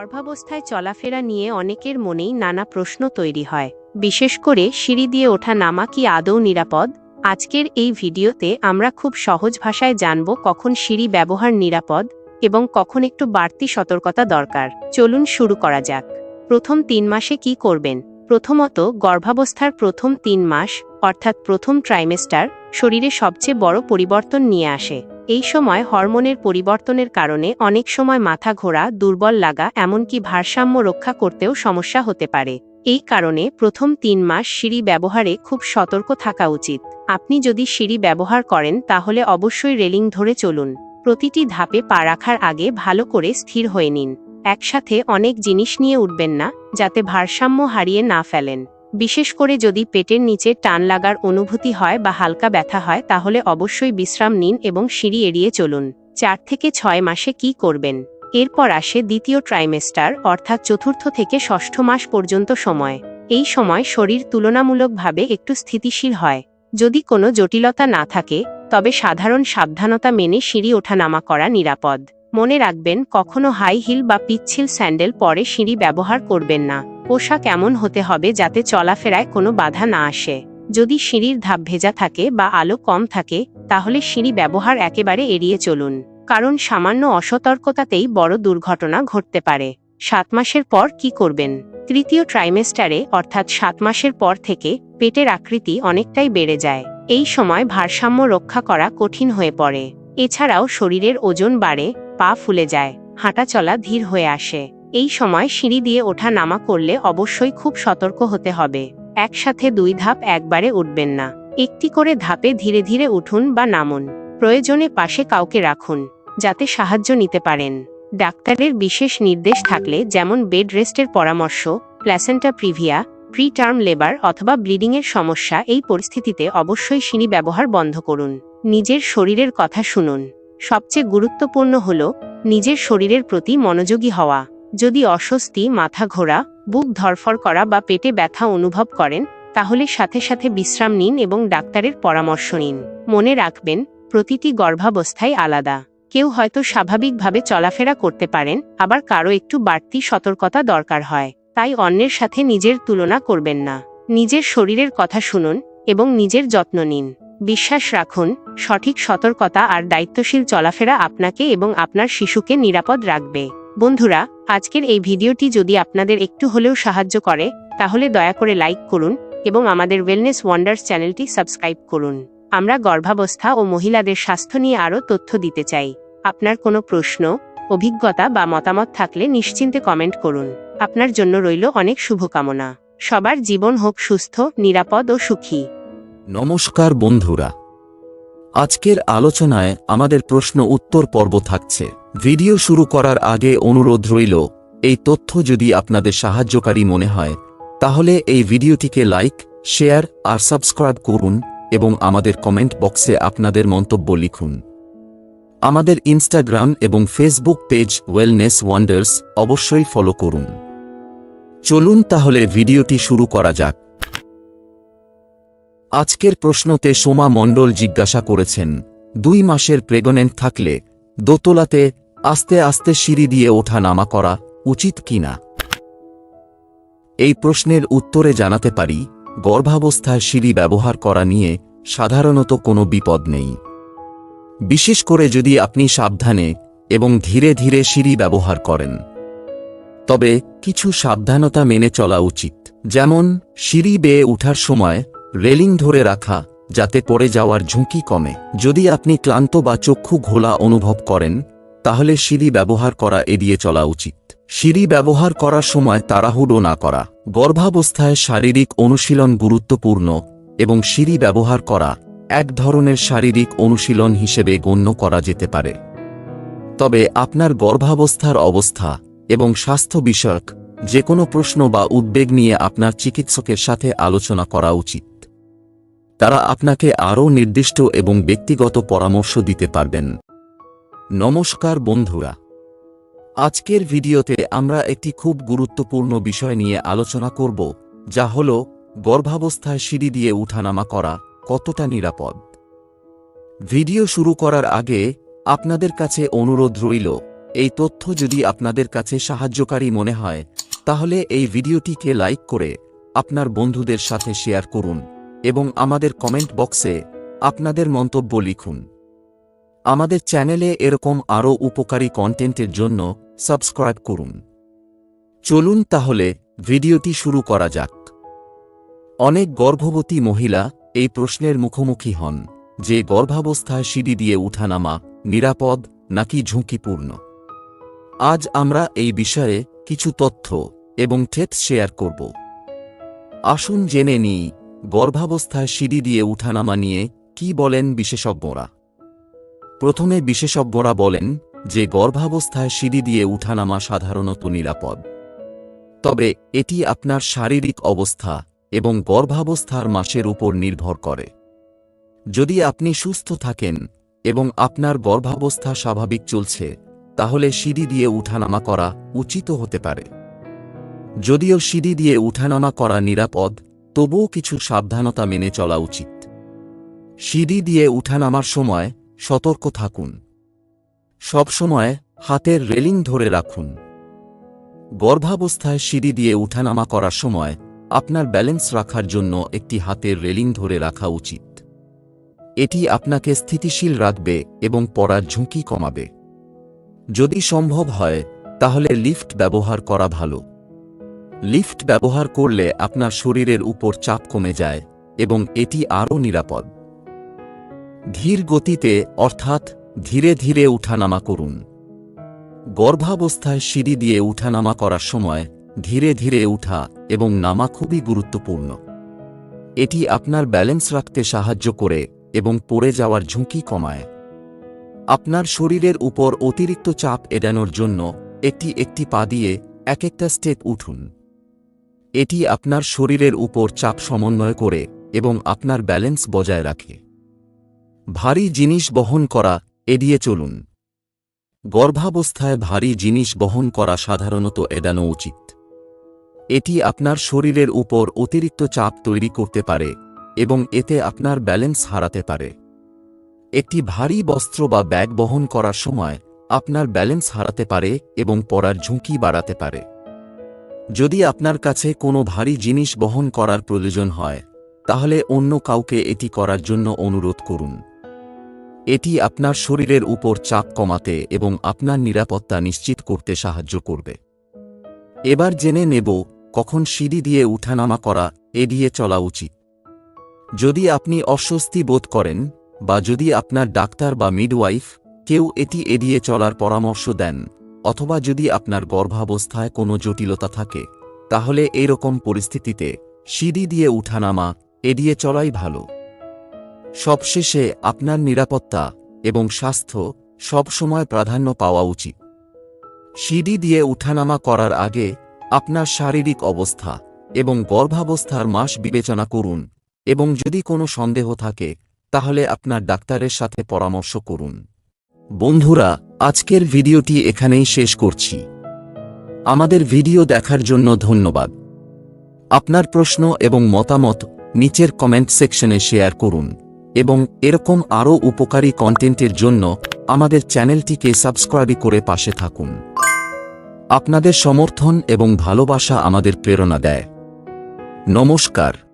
গর্ভাবস্থায় চলাফেরা নিয়ে অনেকের মনেই নানা প্রশ্ন তৈরি হয়। বিশেষ করে সিঁড়ি দিয়ে ওঠা নামা কি আদৌ নিরাপদ? আজকের এই ভিডিওতে আমরা খুব সহজ ভাষায় জানব কখন সিঁড়ি ব্যবহার নিরাপদ এবং কখন একটু বাড়তি সতর্কতা দরকার। চলুন শুরু করা যাক। প্রথম তিন মাসে কি করবেন? প্রথমত, গর্ভাবস্থার প্রথম তিন মাস, অর্থাৎ প্রথম ট্রাইমেস্টার শরীরে সবচেয়ে বড় পরিবর্তন নিয়ে আসে। এই সময় হরমোনের পরিবর্তনের কারণে অনেক সময় মাথা ঘোরা, দুর্বল লাগা, এমনকি ভারসাম্য রক্ষা করতেও সমস্যা হতে পারে। এই কারণে প্রথম তিন মাস সিঁড়ি ব্যবহারে খুব সতর্ক থাকা উচিত। আপনি যদি সিঁড়ি ব্যবহার করেন, তাহলে অবশ্যই রেলিং ধরে চলুন। প্রতিটি ধাপে পা রাখার আগে ভালো করে স্থির হয়ে নিন। একসাথে অনেক জিনিস নিয়ে উঠবেন না, যাতে ভারসাম্য হারিয়ে না ফেলেন। বিশেষ করে যদি পেটের নিচে টান লাগার অনুভূতি হয় বা হালকা ব্যথা হয়, তাহলে অবশ্যই বিশ্রাম নিন এবং সিঁড়ি এড়িয়ে চলুন। চার থেকে ছয় মাসে কি করবেন? এরপর আসে দ্বিতীয় ট্রাইমেস্টার অর্থাৎ চতুর্থ থেকে ষষ্ঠ মাস পর্যন্ত সময়। এই সময় শরীর তুলনামূলকভাবে একটু স্থিতিশীল হয়। যদি কোনো জটিলতা না থাকে, তবে সাধারণ সাবধানতা মেনে সিঁড়ি ওঠানামা করা নিরাপদ। মনে রাখবেন, কখনো হাই হিল বা পিচ্ছিল স্যান্ডেল পরে সিঁড়ি ব্যবহার করবেন না। পোশাক এমন হতে হবে যাতে চলাফেরায় কোনো বাধা না আসে? যদি সিঁড়ির ধাপ ভেজা থাকে বা আলো কম থাকে, তাহলে সিঁড়ি ব্যবহার একেবারে এড়িয়ে চলুন। কারণ সামান্য অসতর্কতাতেই বড় দুর্ঘটনা ঘটতে পারে। সাত মাসের পর কি করবেন? তৃতীয় ট্রাইমেস্টারে অর্থাৎ সাত মাসের পর থেকে, পেটের আকৃতি অনেকটাই বেড়ে যায়। এই সময় ভারসাম্য রক্ষা করা কঠিন হয়ে পড়ে। এছাড়াও শরীরের ওজন বাড়ে, পা ফুলে যায়, হাঁটাচলা ধীর হয়ে আসে। এই সময় সিঁড়ি দিয়ে ওঠা নামা করলে অবশ্যই খুব সতর্ক হতে হবে। একসাথে দুই ধাপ একবারে উঠবেন না। একটি করে ধাপে ধীরে ধীরে উঠুন বা নামুন। প্রয়োজনে পাশে কাউকে রাখুন, যাতে সাহায্য নিতে পারেন। ডাক্তারের বিশেষ নির্দেশ থাকলে যেমন বেড রেস্টের পরামর্শ placenta previa pre term labour অথবা ব্লিডিংয়ের সমস্যা এই পরিস্থিতিতে অবশ্যই সিঁড়ি ব্যবহার বন্ধ করুন। নিজের শরীরের কথা শুনুন। সবচেয়ে গুরুত্বপূর্ণ হল, নিজের শরীরের প্রতি মনোযোগী হওয়া। যদি অস্বস্তি, মাথা ঘোরা, বুক ধরফর করা বা পেটে ব্যথা অনুভব করেন, তাহলে সাথে সাথে বিশ্রাম নিন এবং ডাক্তারের পরামর্শ নিন। মনে রাখবেন, প্রতিটি গর্ভাবস্থায় আলাদা। কেউ হয়তো স্বাভাবিকভাবে চলাফেরা করতে পারেন, আবার কারও একটু বাড়তি সতর্কতা দরকার হয়। তাই অন্যের সাথে নিজের তুলনা করবেন না। নিজের শরীরের কথা শুনুন এবং নিজের যত্ন নিন। বিশ্বাস রাখুন, সঠিক সতর্কতা আর দায়িত্বশীল চলাফেরা আপনাকে এবং আপনার শিশুকে নিরাপদ রাখবে। বন্ধুরা, আজকের এই ভিডিওটি যদি আপনাদের একটু হলেও সাহায্য করে, তাহলে দয়া করে লাইক করুন এবং আমাদের ওয়েলনেস ওয়ান্ডার্স চ্যানেলটি সাবস্ক্রাইব করুন। আমরা গর্ভাবস্থা ও মহিলাদের স্বাস্থ্য নিয়ে আরও তথ্য দিতে চাই। আপনার কোনো প্রশ্ন, অভিজ্ঞতা বা মতামত থাকলে নিশ্চিন্তে কমেন্ট করুন। আপনার জন্য রইল অনেক শুভকামনা। সবার জীবন হোক সুস্থ, নিরাপদ ও সুখী। নমস্কার বন্ধুরা। আজকের আলোচনায় আমাদের প্রশ্ন উত্তর পর্ব থাকছে। ভিডিও শুরু করার আগে অনুরোধ রইল, এই তথ্য যদি আপনাদের সাহায্যকারী মনে হয়, তাহলে এই ভিডিওটিকে লাইক, শেয়ার আর সাবস্ক্রাইব করুন এবং আমাদের কমেন্ট বক্সে আপনাদের মন্তব্য লিখুন। আমাদের ইনস্টাগ্রাম এবং ফেসবুক পেজ ওয়েলনেস ওয়ান্ডার্স অবশ্যই ফলো করুন। চলুন তাহলে ভিডিওটি শুরু করা যাক। আজকের প্রশ্নতে সোমা মণ্ডল জিজ্ঞাসা করেছেন, দুই মাসের প্রেগনেন্ট থাকলে দোতলাতে আস্তে আস্তে সিঁড়ি দিয়ে ওঠা নামা করা উচিত কিনা? এই প্রশ্নের উত্তরে জানাতে পারি, গর্ভাবস্থায় সিঁড়ি ব্যবহার করা নিয়ে সাধারণত কোনো বিপদ নেই। বিশেষ করে যদি আপনি সাবধানে এবং ধীরে ধীরে সিঁড়ি ব্যবহার করেন। তবে কিছু সাবধানতা মেনে চলা উচিত, যেমন সিঁড়ি বেয়ে ওঠার সময় রেলিং ধরে রাখা, যাতে পড়ে যাওয়ার ঝুঁকি কমে। যদি আপনি ক্লান্ত বা চক্ষু ঘোলা অনুভব করেন, তাহলে সিঁড়ি ব্যবহার করা এড়িয়ে চলা উচিত। সিঁড়ি ব্যবহার করার সময় তাড়াহুড়ো না করা। গর্ভাবস্থায় শারীরিক অনুশীলন গুরুত্বপূর্ণ এবং সিঁড়ি ব্যবহার করা এক ধরনের শারীরিক অনুশীলন হিসেবে গণ্য করা যেতে পারে। তবে আপনার গর্ভাবস্থার অবস্থা এবং স্বাস্থ্য বিষয়ক যে কোনো প্রশ্ন বা উদ্বেগ নিয়ে আপনার চিকিৎসকের সাথে আলোচনা করা উচিত। তারা আপনাকে আরও নির্দিষ্ট এবং ব্যক্তিগত পরামর্শ দিতে পারবেন। নমস্কার বন্ধুরা। আজকের ভিডিওতে আমরা একটি খুব গুরুত্বপূর্ণ বিষয় নিয়ে আলোচনা করব, যা হল গর্ভাবস্থায় সিঁড়ি দিয়ে উঠানামা করা কতটা নিরাপদ। ভিডিও শুরু করার আগে আপনাদের কাছে অনুরোধ রইল, এই তথ্য যদি আপনাদের কাছে সাহায্যকারী মনে হয়, তাহলে এই ভিডিওটিকে লাইক করে আপনার বন্ধুদের সাথে শেয়ার করুন। এবং আমাদের কমেন্ট বক্সে আপনাদের মন্তব্য লিখুন। আমাদের চ্যানেলে এরকম আরও উপকারী কন্টেন্টের জন্য সাবস্ক্রাইব করুন। চলুন তাহলে ভিডিওটি শুরু করা যাক। অনেক গর্ভবতী মহিলা এই প্রশ্নের মুখোমুখি হন, যে গর্ভাবস্থায় সিঁড়ি দিয়ে উঠানামা নিরাপদ নাকি ঝুঁকিপূর্ণ। আজ আমরা এই বিষয়ে কিছু তথ্য এবং টেপস শেয়ার করব। আসুন জেনে নিই গর্ভাবস্থায় সিঁড়ি দিয়ে উঠানামা নিয়ে কি বলেন বিশেষজ্ঞরা? প্রথমে বিশেষজ্ঞরা বলেন যে গর্ভাবস্থায় সিঁড়ি দিয়ে উঠানামা সাধারণত নিরাপদ। তবে এটি আপনার শারীরিক অবস্থা এবং গর্ভাবস্থার মাসের উপর নির্ভর করে। যদি আপনি সুস্থ থাকেন এবং আপনার গর্ভাবস্থা স্বাভাবিক চলছে, তাহলে সিঁড়ি দিয়ে উঠানামা করা উচিত হতে পারে। যদিও সিঁড়ি দিয়ে উঠানামা করা নিরাপদ তবুও কিছু সাবধানতা মেনে চলা উচিত। সিঁড়ি দিয়ে উঠানামার সময় সতর্ক থাকুন। সবসময় হাতের রেলিং ধরে রাখুন। গর্ভাবস্থায় সিঁড়ি দিয়ে উঠানামা করার সময় আপনার ব্যালেন্স রাখার জন্য একটি হাতের রেলিং ধরে রাখা উচিত। এটি আপনাকে স্থিতিশীল রাখবে এবং পড়ার ঝুঁকি কমাবে। যদি সম্ভব হয়, তাহলে লিফট ব্যবহার করা ভালো। লিফট ব্যবহার করলে আপনার শরীরের উপর চাপ কমে যায় এবং এটি আরও নিরাপদ। ধীর গতিতে, অর্থাৎ ধীরে ধীরে উঠানামা করুন। গর্ভাবস্থায় সিঁড়ি দিয়ে উঠানামা করার সময় ধীরে ধীরে উঠা এবং নামা খুবই গুরুত্বপূর্ণ। এটি আপনার ব্যালেন্স রাখতে সাহায্য করে এবং পড়ে যাওয়ার ঝুঁকি কমায়। আপনার শরীরের উপর অতিরিক্ত চাপ এড়ানোর জন্য একটি একটি পা দিয়ে এক একটা স্টেপ উঠুন। এটি আপনার শরীরের উপর চাপ সমন্বয় করে এবং আপনার ব্যালেন্স বজায় রাখে। ভারী জিনিস বহন করা, এড়িয়ে চলুন। গর্ভাবস্থায় ভারী জিনিস বহন করা সাধারণত এড়ানো উচিত। এটি আপনার শরীরের উপর অতিরিক্ত চাপ তৈরি করতে পারে এবং এতে আপনার ব্যালেন্স হারাতে পারে। একটি ভারী বস্ত্র বা ব্যাগ বহন করার সময় আপনার ব্যালেন্স হারাতে পারে এবং পড়ার ঝুঁকি বাড়াতে পারে। যদি আপনার কাছে কোনো ভারী জিনিস বহন করার প্রয়োজন হয়, তাহলে অন্য কাউকে এটি করার জন্য অনুরোধ করুন। এটি আপনার শরীরের উপর চাপ কমাতে এবং আপনার নিরাপত্তা নিশ্চিত করতে সাহায্য করবে। এবার জেনে নেব, কখন সিঁড়ি দিয়ে উঠানামা করা এড়িয়ে চলা উচিত। যদি আপনি অস্বস্তি বোধ করেন বা যদি আপনার ডাক্তার বা মিডওয়াইফ কেউ এটি এড়িয়ে চলার পরামর্শ দেন অথবা যদি আপনার গর্ভাবস্থায় কোনো জটিলতা থাকে, তাহলে এরকম পরিস্থিতিতে সিঁড়ি দিয়ে উঠানামা এড়িয়ে চলাই ভালো। সবশেষে আপনার নিরাপত্তা এবং স্বাস্থ্য সবসময় প্রাধান্য পাওয়া উচিত। সিঁড়ি দিয়ে উঠানামা করার আগে আপনার শারীরিক অবস্থা এবং গর্ভাবস্থার মাস বিবেচনা করুন এবং যদি কোনো সন্দেহ থাকে, তাহলে আপনার ডাক্তারের সাথে পরামর্শ করুন। বন্ধুরা, আজকের ভিডিওটি এখানেই শেষ করছি। আমাদের ভিডিও দেখার জন্য ধন্যবাদ। আপনার প্রশ্ন এবং মতামত নিচের কমেন্ট সেকশনে শেয়ার করুন এবং এরকম আরও উপকারী কন্টেন্টের জন্য আমাদের চ্যানেলটিকে সাবস্ক্রাইব করে পাশে থাকুন। আপনাদের সমর্থন এবং ভালোবাসা আমাদের প্রেরণা দেয়। নমস্কার।